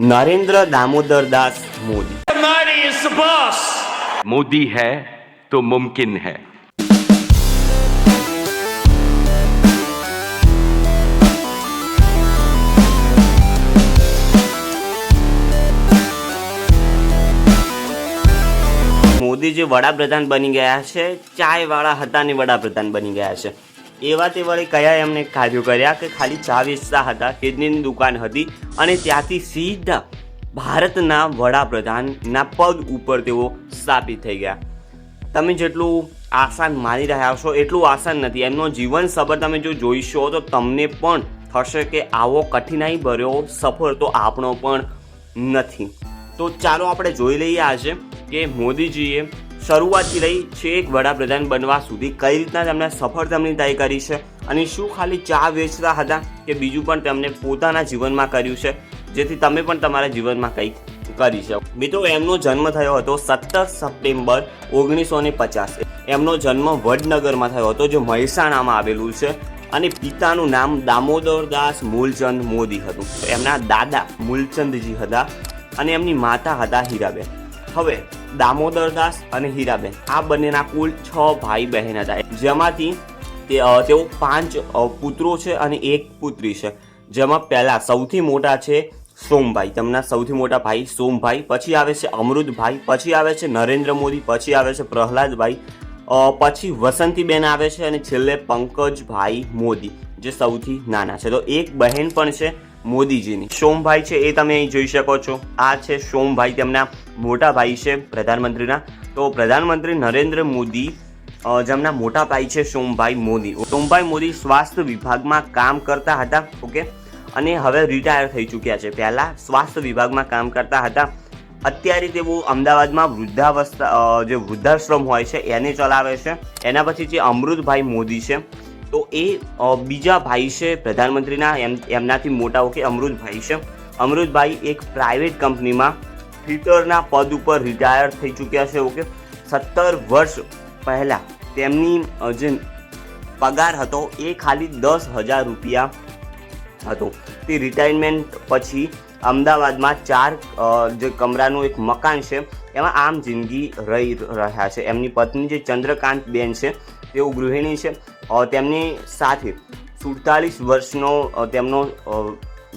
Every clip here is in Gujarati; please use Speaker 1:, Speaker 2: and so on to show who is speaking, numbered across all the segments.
Speaker 1: નરેન્દ્ર દામોદર દાસ મોદી.
Speaker 2: મોદી હૈ તો મુમકિન હૈ
Speaker 1: મોદી જે વડાપ્રધાન બની ગયા છે. ચાય વાળા હતા ને વડાપ્રધાન બની ગયા છે. એવા તે વળી કયા એમને કાર્યો કર્યા કે ખાલી ચા વેચતા હતા, કિડનીની દુકાન હતી અને ત્યાંથી સીધા ભારતના વડાપ્રધાનના પગ ઉપર તેઓ સ્થાપિત થઈ ગયા. તમે જેટલું આસાન માની રહ્યા છો, એટલું આસાન નથી. એમનો જીવન સફર તમે જો જોઈશો તો તમને પણ થશે કે આવો કઠિનાઈ ભર્યો સફર તો આપણો પણ નથી. તો ચાલો આપણે જોઈ લઈએ આજે કે મોદીજીએ શરૂઆતથી લઈ છેક વડાપ્રધાન બનવા સુધી કઈ રીતના તેમણે સફળ તેમની તય કરી છે અને શું ખાલી ચા વેચતા હતા કે બીજું પણ તેમણે પોતાના જીવનમાં કર્યું છે? જેથી તમે પણ તમારા જીવનમાં કંઈક કરી શકો. મિત્રો, એમનો જન્મ થયો હતો સત્તર સપ્ટેમ્બર ઓગણીસો ને પચાસ. એમનો જન્મ વડનગરમાં થયો હતો, જે મહેસાણામાં આવેલું છે અને પિતાનું નામ દામોદરદાસ મૂલચંદ મોદી હતું. એમના દાદા મૂલચંદજી હતા અને એમની માતા હતા હીરાબેન. હવે દામોદરદાસ અને હીરાબેન. આ બંનેના કુલ છ ભાઈ બહેન હતા. જેમાંથી તેઓ પાંચ પુત્રો છે અને એક પુત્રી છે. જેમાં પહેલા સૌથી મોટા છે સોમભાઈ. તેમના સૌથી મોટા ભાઈ સોમભાઈ, પછી આવે છે અમૃતભાઈ, પછી આવે છે નરેન્દ્ર મોદી, પછી આવે છે પ્રહલાદભાઈ પછી વસંતીબેન આવે છે અને છેલ્લે પંકજભાઈ મોદી, જે સૌથી નાના છે. તો એક બહેન પણ છે મોદીજીની. સોમભાઈ છે એ તમે અહીં જોઈ શકો છો. આ છે સોમભાઈ, તેમના મોટા ભાઈ છે પ્રધાનમંત્રીના. તો પ્રધાનમંત્રી નરેન્દ્ર મોદી જેમના મોટા ભાઈ છે સોમભાઈ મોદી. સોમભાઈ મોદી સ્વાસ્થ્ય વિભાગમાં કામ કરતા હતા, ઓકે? અને હવે રિટાયર થઈ ચૂક્યા છે. પહેલાં સ્વાસ્થ્ય વિભાગમાં કામ કરતા હતા. અત્યારે તેઓ અમદાવાદમાં વૃદ્ધાવસ્થા જે વૃદ્ધાશ્રમ હોય છે, એને ચલાવે છે. એના પછી જે અમૃતભાઈ મોદી છે તો એ બીજા ભાઈ છે પ્રધાનમંત્રીના, એમ, એમનાથી મોટા ઓકે અમૃતભાઈ છે. અમૃતભાઈ એક પ્રાઇવેટ કંપનીમાં ફિટરના પદ ઉપર રિટાયર થઈ ચૂક્યા છે ઓકે સત્તર વર્ષ પહેલાં તેમની જે પગાર હતો એ ખાલી દસ હજાર રૂપિયા હતો. તે રિટાયરમેન્ટ પછી અમદાવાદમાં ચાર જે કમરાનું એક મકાન છે, એમાં આમ જિંદગી રહી, રહ્યા છે. એમની પત્ની જે ચંદ્રકાંત બેન છે, તેઓ ગૃહિણી છે. તેમની સાથે સુડતાલીસ વર્ષનો તેમનો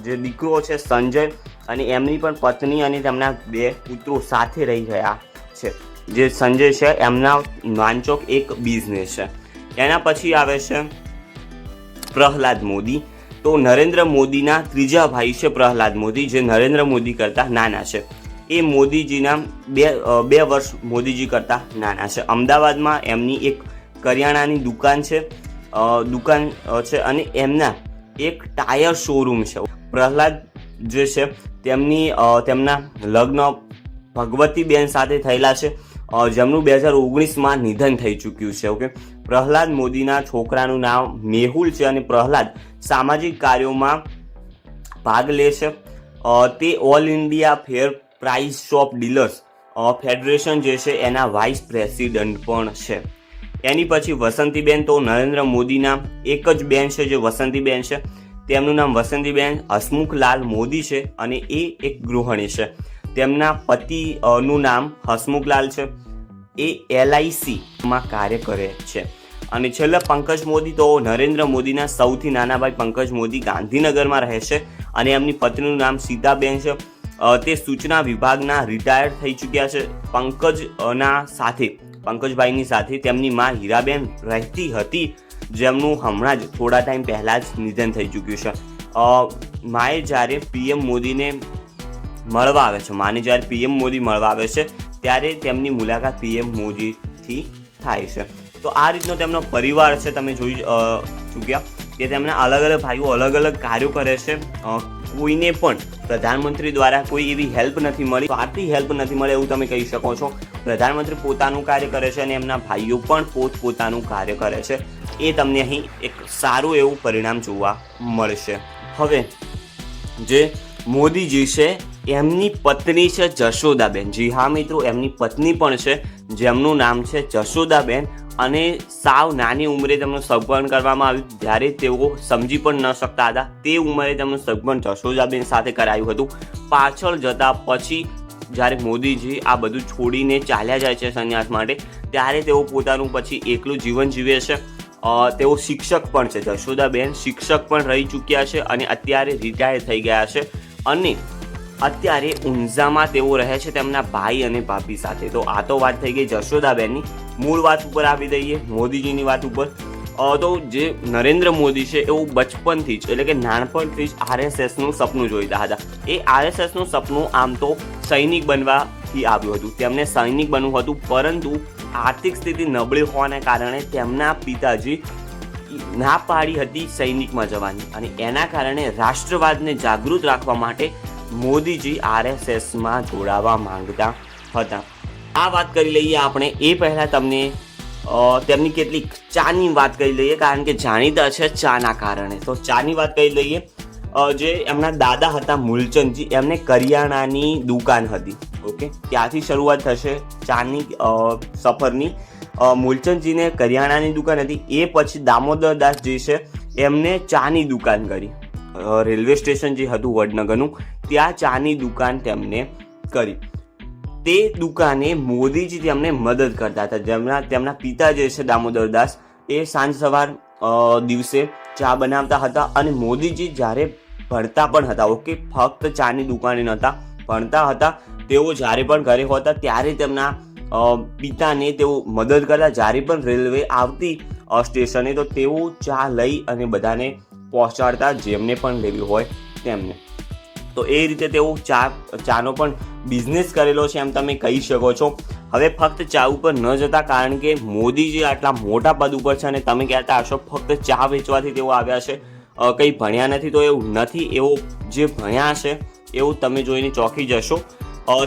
Speaker 1: જે દીકરો છે સંજય અને એમની પણ પત્ની અને તેમના બે પુત્રો સાથે રહી રહ્યા છે. જે સંજય છે, એમના નાનચોક એક બિઝનેસ છે. એના પછી આવે છે પ્રહલાદ મોદી. તો નરેન્દ્ર મોદીના ત્રીજા ભાઈ છે પ્રહલાદ મોદી, જે નરેન્દ્ર મોદી કરતાં નાના છે. એ મોદીજીના બે બે વર્ષ મોદીજી કરતાં નાના છે. અમદાવાદમાં એમની એક કરિયાણાની દુકાન છે દુકાન છે અને એમના એક ટાયર શોરૂમ છે. પ્રહલાદ જે છે, તેમની તેમના લગ્ન ભગવતીબેન સાથે થયેલા છે. જેમનું બે હજાર ઓગણીસમાં નિધન થઈ ચૂક્યું છે, ઓકે? પ્રહલાદ મોદીના છોકરાનું નામ મેહુલ છે અને પ્રહલાદ સામાજિક કાર્યોમાં ભાગ લે છે. તે all India fair price shop dealers federation જે છે એના વાઇસ પ્રેસિડન્ટ પણ છે. એની પછી વસંતીબેન તો નરેન્દ્ર મોદીના એક જ બેન છે, જે વસંતીબેન છે. તેમનું નામ વસંતીબેન હસમુખલાલ મોદી છે અને એ એક ગૃહિણી છે. તેમના પતિનું નામ હસમુખલાલ છે. એ એલઆઈસીમાં કાર્ય કરે છે. અને છેલ્લા પંકજ મોદી તો નરેન્દ્ર મોદીના સૌથી નાના ભાઈ પંકજ મોદી ગાંધીનગરમાં રહે છે અને એમની પત્નીનું નામ સીતાબેન છે. તે સૂચના વિભાગના રિટાયર થઈ ચૂક્યા છે પંકજના સાથે. પંકજભાઈની સાથે તેમની માં હીરાબેન રહેતી હતી, જેમનું હમણાં જ થોડા ટાઈમ પહેલાં જ નિધન થઈ ચૂક્યું છે. માએ જ્યારે પીએમ મોદીને મળવા આવે છે, માને જ્યારે પીએમ મોદી મળવા આવે છે, ત્યારે તેમની મુલાકાત પીએમ મોદીથી થાય છે. તો આ રીતનો તેમનો પરિવાર છે, તમે જોઈ ચૂક્યા કે તેમના અલગ અલગ ભાઈઓ અલગ અલગ કાર્યો કરે છે. કોઈને પણ પ્રધાનમંત્રી દ્વારા કોઈ એવી હેલ્પ નથી મળી આર્થિક હેલ્પ નથી મળે એવું તમે કહી શકો છો. પ્રધાનમંત્રી પોતાનું કાર્ય કરે છે અને એમના ભાઈઓ પણ પોત પોતાનું કાર્ય કરે છે. એ તમને અહીં એક સારું એવું પરિણામ જોવા મળશે. હવે, જે મોદીજી છે, એમની પત્ની છે જશોદાબેન. જી હા મિત્રો, એમની પત્ની પણ છે, જેમનું નામ છે જશોદાબેન અને સાવ નાની ઉંમરે તેમનું સગપણ કરવામાં આવ્યું જ્યારે તેઓ સમજી પણ ન શકતા હતા, તે ઉંમરે તેમનું સગપણ જશોદાબેન સાથે કરાયું હતું. પાછળ જતા પછી જ્યારે મોદીજી આ બધું છોડીને ચાલ્યા જાય છે સંન્યાસ માટે, ત્યારે તેઓ પોતાનું પછી એકલું જીવન જીવે છે. તેઓ શિક્ષક પણ છે. જશોદાબેન શિક્ષક પણ રહી ચૂક્યા છે અને અત્યારે રિટાયર થઈ ગયા છે. અને અત્યારે ઊંઝામાં તેઓ રહે છે તેમના ભાઈ અને ભાભી સાથે. તો આ તો વાત થઈ ગઈ જશોદાબેનની. મૂળ વાત ઉપર આવી દઈએ, મોદીજીની વાત ઉપર. તો જે નરેન્દ્ર મોદી છે એવું બચપનથી જ, એટલે કે નાનપણથી જ આરએસએસનું સપનું જોઈતા હતા. એ આરએસએસનું સપનું આમ તો સૈનિક બનવાથી આવ્યું હતું. તેમને સૈનિક બનવું હતું, પરંતુ આર્થિક સ્થિતિ નબળી હોવાને કારણે તેમના પિતાજી ના પાડી હતી સૈનિકમાં જવાની અને એના કારણે રાષ્ટ્રવાદને જાગૃત રાખવા માટે મોદીજી આરએસએસમાં જોડાવા માંગતા હતા. આ વાત કરી લઈએ આપણે. એ પહેલાં તમને તેમની કેટલીક ચાની વાત કરી લઈએ, કારણ કે જાણીતા છે ચાના કારણે. તો ચાની વાત કરી લઈએ. જે એમના દાદા હતા મૂલચંદજી, એમને કરિયાણાની દુકાન હતી, ઓકે? ત્યાંથી શરૂઆત થશે ચાની સફરની. મૂલચંદજીને કરિયાણાની દુકાન હતી, એ પછી દામોદર દાસજી છે, એમને ચાની દુકાન કરી. રેલવે સ્ટેશન જે હતું વડનગરનું, ત્યાં ચાની દુકાન તેમને કરી. તે દુકાને મોદીજી તેમને મદદ કરતા હતા. જેમના, તેમના પિતા જે છે દામોદર દાસ, એ સાંજ સવાર દિવસે ચા બનાવતા હતા અને મોદીજી જ્યારે ભણતા પણ હતા. ઓકે ફક્ત ચાની દુકાને નહોતા, ભણતા હતા. તેઓ જ્યારે પણ ઘરે હોતા ત્યારે તેમના પિતાને તેઓ મદદ કરતા. જ્યારે પણ રેલવે આવતી સ્ટેશને તો તેઓ ચા લઈ અને બધાને પહોંચાડતા, જેમને પણ લેવી હોય તેમને. તો એ રીતે તેઓ ચા, ચાનો પણ બિઝનેસ કરેલો છે એમ તમે કહી શકો છો. હવે ફક્ત ચા ઉપર ન જતા, કારણ કે મોદીજી આટલા મોટા પદ ઉપર છે અને તમે કહેતા હશો, ફક્ત ચા વેચવાથી તેઓ આવ્યા છે. કંઈ ભણ્યા નથી તો એવું નથી, એવો જે ભણ્યા છે એવું તમે જોઈને ચોંકી જશો.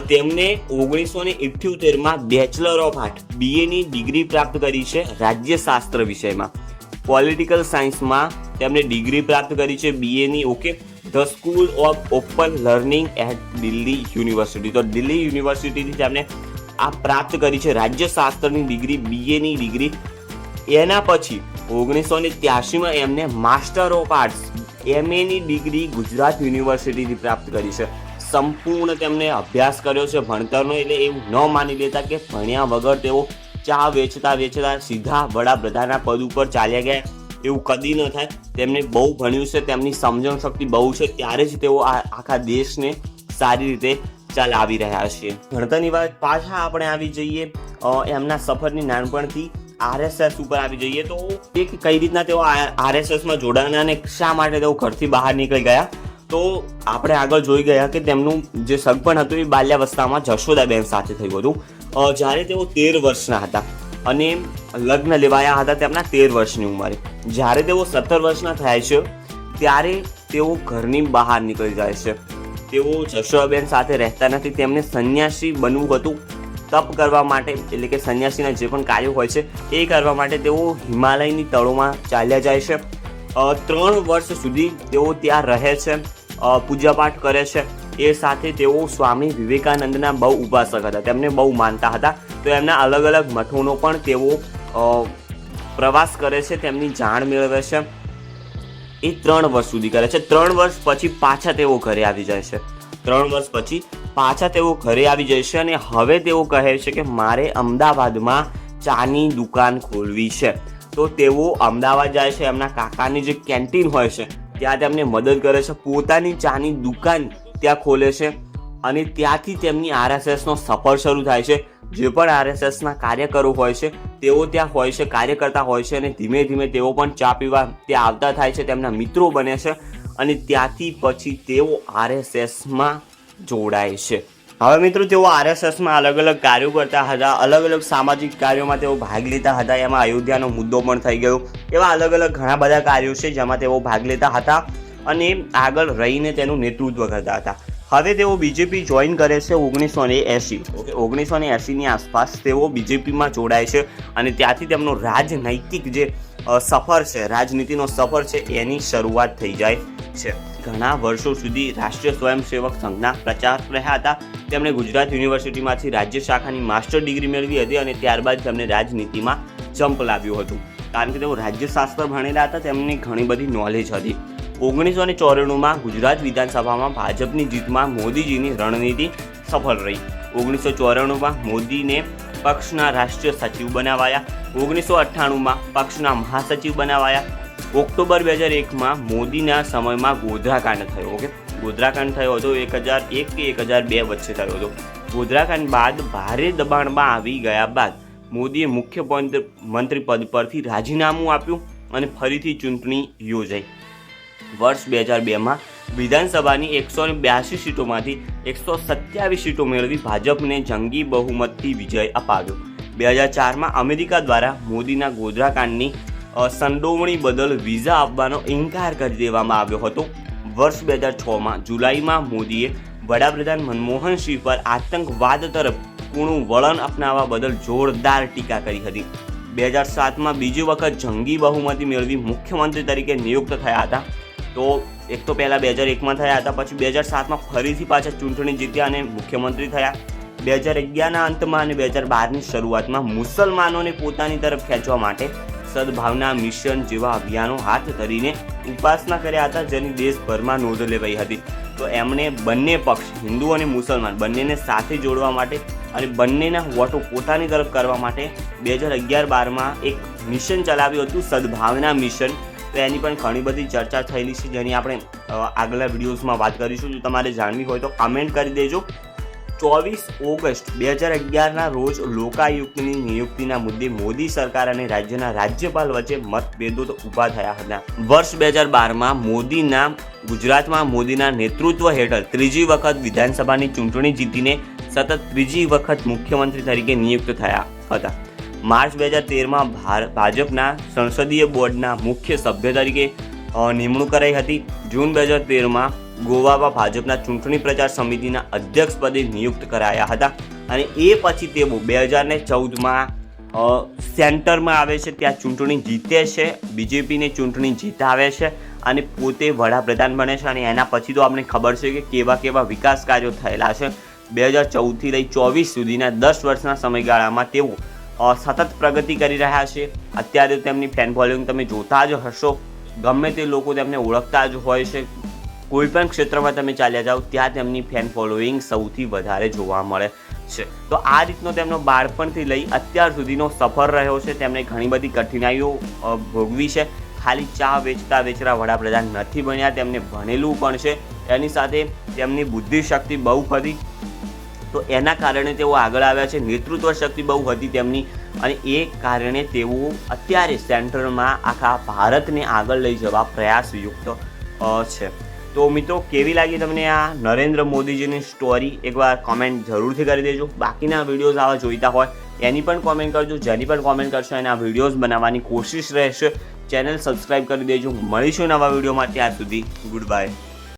Speaker 1: તેમને ઓગણીસો ને ઇઠ્યોતેરમાં બેચલર ઓફ આર્ટ બીએની ડિગ્રી પ્રાપ્ત કરી છે રાજ્યશાસ્ત્ર વિષયમાં. પોલિટિકલ સાયન્સમાં તેમણે ડિગ્રી પ્રાપ્ત કરી છે બીએની okay. The school of open learning at Delhi university તો દિલ્હી યુનિવર્સિટીથી તેમણે આ પ્રાપ્ત કરી છે રાજ્યશાસ્ત્રની ડિગ્રી બીએની ડિગ્રી. એના પછી ઓગણીસો ને ત્યાસીમાં એમને માસ્ટર ઓફ આર્ટ્સ એમએની ડિગ્રી ગુજરાત યુનિવર્સિટીથી પ્રાપ્ત કરી છે. સંપૂર્ણ તેમણે અભ્યાસ કર્યો છે ભણતરનો, એટલે એવું ન માની લેતા કે ભણ્યા વગર તેઓ ચા વેચતા વેચતા સીધા વડાપ્રધાનના પદ ઉપર ચાલ્યા ગયા. એવું કદી ન થાય. તેમને બહુ ભણ્યું છે, તેમની સમજણ શક્તિ બહુ છે, ત્યારે જ તેઓ આ આખા દેશને સારી રીતે ચલાવી રહ્યા છે. ભણતરની વાત પાછા આપણે આવી જઈએ એમના સફરની નાનપણથી આરએસએસ ઉપર આવી જઈએ તો એ કઈ રીતના તેઓ આરએસએસમાં જોડાણા અને શા માટે તેઓ ઘરથી બહાર નીકળી ગયા? તો આપણે આગળ જોઈ ગયા કે તેમનું જે સગપણ હતું એ બાલ્યાવસ્થામાં જશોદાબેન સાથે થયું હતું. જ્યારે તેઓ તેર વર્ષના હતા અને લગ્ન લેવાયા હતા તેમના તેર વર્ષની ઉંમરે. જ્યારે તેઓ સત્તર વર્ષના થાય છે, ત્યારે તેઓ ઘરની બહાર નીકળી જાય છે. તેઓ જશોદાબેન સાથે રહેતા નથી, તેમને સંન્યાસી બનવું હતું. તપ કરવા માટે, એટલે કે સંન્યાસીના જે પણ કાર્યો હોય છે, એ કરવા માટે તેઓ હિમાલયની તળોમાં ચાલ્યા જાય છે. ત્રણ વર્ષ સુધી તેઓ ત્યાં રહે છે પૂજાપાઠ કરે છે. એ સાથે તેઓ સ્વામી વિવેકાનંદના બહુ ઉપાસક હતા. તેમને બહુ માનતા હતા. તો એમના અલગ અલગ મઠોનો પણ તેઓ પ્રવાસ કરે છે, તેમની જાણ મેળવે છે. એ ત્રણ વર્ષ સુધી કરે છે. ત્રણ વર્ષ પછી પાછા તેઓ ઘરે આવી જાય છે. ત્રણ વર્ષ પછી પાછા તેઓ ઘરે આવી છે અને હવે તેઓ કહે છે કે મારે અમદાવાદમાં ચાની દુકાન ખોલવી છે. તો તેઓ અમદાવાદ જાય છે, એમના કાકાની જે કેન્ટીન હોય છે, ત્યાં તેમને મદદ કરે છે. પોતાની ચાની દુકાન ત્યાં ખોલે છે અને ત્યાંથી તેમની આરએસએસનો સફર શરૂ થાય છે. જે પણ આરએસએસના કાર્યકરો હોય છે, તેઓ ત્યાં હોય છે કાર્ય કરતા હોય છે અને ધીમે ધીમે તેઓ પણ ચા પીવા ત્યાં આવતા થાય છે, તેમના મિત્રો બને છે અને ત્યાંથી પછી તેઓ આરએસએસમાં જોડાય છે. હવે મિત્રો, તેઓ આરએસએસમાં અલગ અલગ કાર્યો કરતા હતા, અલગ અલગ સામાજિક કાર્યોમાં તેઓ ભાગ લેતા હતા, એમાં અયોધ્યાનો મુદ્દો પણ થઈ ગયો. એવા અલગ અલગ ઘણા બધા કાર્યો છે જેમાં તેઓ ભાગ લેતા હતા અને આગળ રહીને તેનું નેતૃત્વ કરતા હતા. હવે તેઓ બીજેપી જોઈન કરે છે ઓગણીસો ને એંસી ઓકે, ઓગણીસો ને એંસીની આસપાસ તેઓ બીજેપીમાં જોડાય છે અને ત્યાંથી તેમનો રાજનૈતિક જે સફર છે, રાજનીતિનો સફર છે, એની શરૂઆત થઈ જાય છે. ઘણા વર્ષો સુધી રાષ્ટ્રીય સ્વયંસેવક સંઘના પ્રચારક રહ્યા હતા. તેમણે ગુજરાત યુનિવર્સિટીમાંથી રાજ્ય શાખાની માસ્ટર ડિગ્રી મેળવી હતી અને ત્યારબાદ તેમણે રાજનીતિમાં જમ્પ લાવ્યું હતું. કારણ કે તેઓ રાજ્યશાસ્ત્ર ભણેલા હતા, તેમની ઘણી બધી નોલેજ હતી. ઓગણીસો ને ચોરાણુંમાં ગુજરાત વિધાનસભામાં ભાજપની જીતમાં મોદીજીની રણનીતિ સફળ રહી. ઓગણીસો ચોરાણુંમાં મોદીને પક્ષના રાષ્ટ્રીય સચિવ બનાવાયા. ઓગણીસો અઠ્ઠાણુંમાં પક્ષના મહાસચિવ બનાવાયા. ઓક્ટોબર બે હજાર એકમાં મોદીના સમયમાં ગોધરાકાંડ થયો, ઓકે? ગોધરાકાંડ થયો હતો એક હજાર એક કે એક હજાર બે વચ્ચે થયો હતો. ગોધરાકાંડ બાદ ભારે દબાણમાં આવી ગયા બાદ મોદીએ મુખ્ય મંત્રી પદ પરથી રાજીનામું આપ્યું અને ફરીથી ચૂંટણી યોજાઈ. વર્ષ બે હજાર બેમાં વિધાનસભાની એકસો ને બ્યાસી સીટોમાંથી એકસો સત્યાવીસ સીટો મેળવી ભાજપને જંગી બહુમતથી વિજય અપાવ્યો. બે હજાર ચારમાં અમેરિકા દ્વારા મોદીના ગોધરાકાંડની સંડોવણી બદલ વિઝા આપવાનો ઇનકાર કરી દેવામાં આવ્યો હતો. વર્ષ બે હજાર છમાં જુલાઈમાં મોદીએ વડાપ્રધાન મનમોહન સિંહ પર આતંકવાદ તરફ કૂણું વલણ અપનાવવા બદલ જોરદાર ટીકા કરી હતી. બે હજાર સાતમાં બીજી વખત જંગી બહુમતી મેળવી મુખ્યમંત્રી તરીકે નિયુક્ત થયા હતા. તો એક તો પહેલાં બે હજાર એકમાં થયા હતા, પછી બે હજાર સાતમાં ફરીથી પાછા ચૂંટણી જીત્યા અને મુખ્યમંત્રી થયા. બે હજાર અગિયારના અંતમાં અને બે હજાર બારની શરૂઆતમાં મુસલમાનોને પોતાની તરફ ખેંચવા માટે સદભાવના મિશન જેવા અભિયાનો હાથ ધરીને ઉપાસના કર્યા હતા જેની દેશભરમાં નોંધ લેવાઈ હતી. તો એમણે બંને પક્ષ, હિન્દુ અને મુસલમાન, બંનેને સાથે જોડવા માટે અને બંનેના વોટો પોતાની તરફ કરવા માટે બે હજાર અગિયાર બારમાં એક મિશન ચલાવ્યું હતું, સદભાવના મિશન. તો એની પણ ઘણી બધી ચર્ચા થયેલી છે, જેની આપણે આગલા વિડીયોઝમાં વાત કરીશું. જો તમારે જાણવી હોય તો કમેન્ટ કરી દેજો. ચોવીસ ઓગસ્ટ બે હજાર અગિયારના રોજ લોકાયુક્તની નિયુક્તિના મુદ્દે મોદી સરકાર અને રાજ્યના રાજ્યપાલ વચ્ચે મતભેદો ઊભા થયા હતા. વર્ષ બે હજાર બારમાં મોદીના, ગુજરાતમાં મોદીના નેતૃત્વ હેઠળ ત્રીજી વખત વિધાનસભાની ચૂંટણી જીતીને સતત ત્રીજી વખત મુખ્યમંત્રી તરીકે નિયુક્ત થયા હતા. માર્ચ બે હજાર તેરમાં ભાજપના સંસદીય બોર્ડના મુખ્ય સભ્ય તરીકે નિમણૂક કરાઈ હતી. જૂન બે હજાર તેરમાં ગોવામાં ભાજપના ચૂંટણી પ્રચાર સમિતિના અધ્યક્ષ પદે નિયુક્ત કરાયા હતા. અને એ પછી તેઓ બે હજાર ને ચૌદમાં સેન્ટરમાં આવે છે, ત્યાં ચૂંટણી જીતે છે, બીજેપીને ચૂંટણી જીતાવે છે અને પોતે વડાપ્રધાન બને છે અને એના પછી તો આપણે ખબર છે કે કેવા કેવા વિકાસ કાર્યો થયેલા છે. બે હજાર ચૌદથી લઈ ચોવીસ સુધીના દસ વર્ષના સમયગાળામાં તેઓ સતત પ્રગતિ કરી રહ્યા છે. અત્યારે તેમની ફેન ફોલોઈંગ તમે જોતા જ હશો. ગમે તે લોકો તેમને ઓળખતા જ હોય છે. કોઈ પણ ક્ષેત્રમાં તમે ચાલ્યા જાઓ, ત્યાં તેમની ફેન ફોલોઈંગ સૌથી વધારે જોવા મળે છે. તો આ રીતનો તેમનો બાળપણથી લઈ અત્યાર સુધીનો સફર રહ્યો છે. તેમણે ઘણી બધી કઠિનાઈઓ ભોગવી છે. ખાલી ચા વેચતા વેચતા વડાપ્રધાન નથી બન્યા, તેમને ભણેલું પણ છે. એની સાથે તેમની બુદ્ધિ શક્તિ બહુ હતી તો એના કારણે તેઓ આગળ આવ્યા છે. નેતૃત્વ શક્તિ બહુ હતી તેમની અને એ કારણે તેઓ અત્યારે સેન્ટરમાં આખા ભારતને આગળ લઈ જવા પ્રયાસયુક્ત છે. તો મિત્રો, કેવી લાગી તમને આ નરેન્દ્ર મોદીજીની સ્ટોરી એકવાર કોમેન્ટ જરૂરથી કરી દેજો. બાકીના વિડીયોઝ આવા જોઈતા હોય, એની પણ કોમેન્ટ કરજો, જેની પણ કોમેન્ટ કરશો, એના વિડીયોઝ બનાવવાની કોશિશ રહેશે. ચેનલ સબસ્ક્રાઈબ કરી દેજો. મળીશું નવા વિડીયોમાં ત્યાર સુધી. Good bye